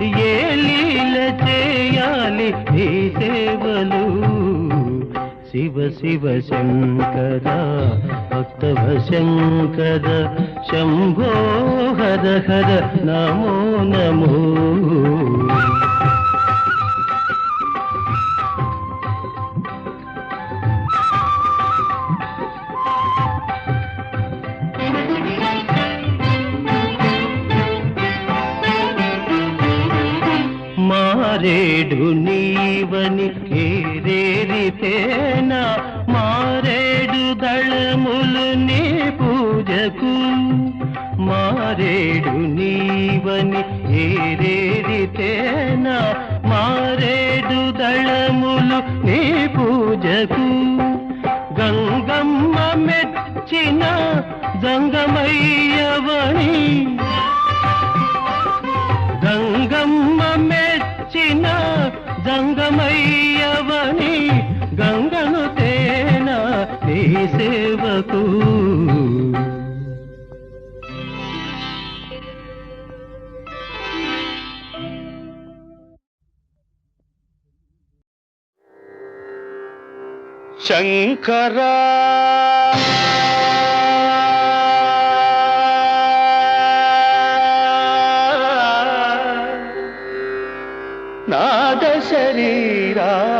ఏ లీల చేయాలి నీ సేవలు? శివ శివ శంకర భక్తవ శంకర శంభో హర హర నమో నమో మారేడు నీవని కేరేరితేనా? మారేడు దళములు నీ పూజకు. మారేడు నీవని ఏరేరితేనా మారేడు దళములు నీ పూజకు. గంగమ్మ మెచ్చిన గంగమయ్యవని నీ సేవకు. శంకరా. నాద శరీరా.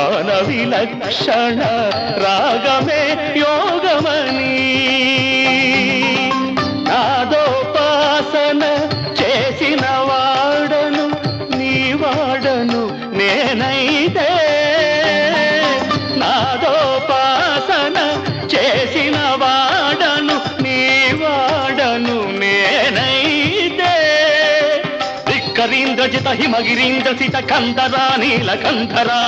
గాన విలక్షణ రాగమే యోగమని. నాదోపాసన చేసిన వాడను నీ వాడను నేనై ధిక్కరీంద్రజిత హిమగిరీంద్ర సిత కంధరా నీలకంధరా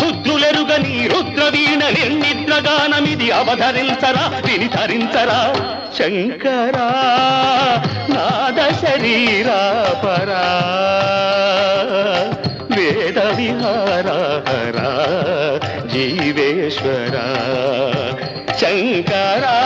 రుద్రులెరుగని రుద్రవీణ నిర్నిద్రగానమిది అవధరించరా విని ధరించరా శంకరా నాద శరీరా పరా వేద విహారా జీవేశ్వరా. శంకరా.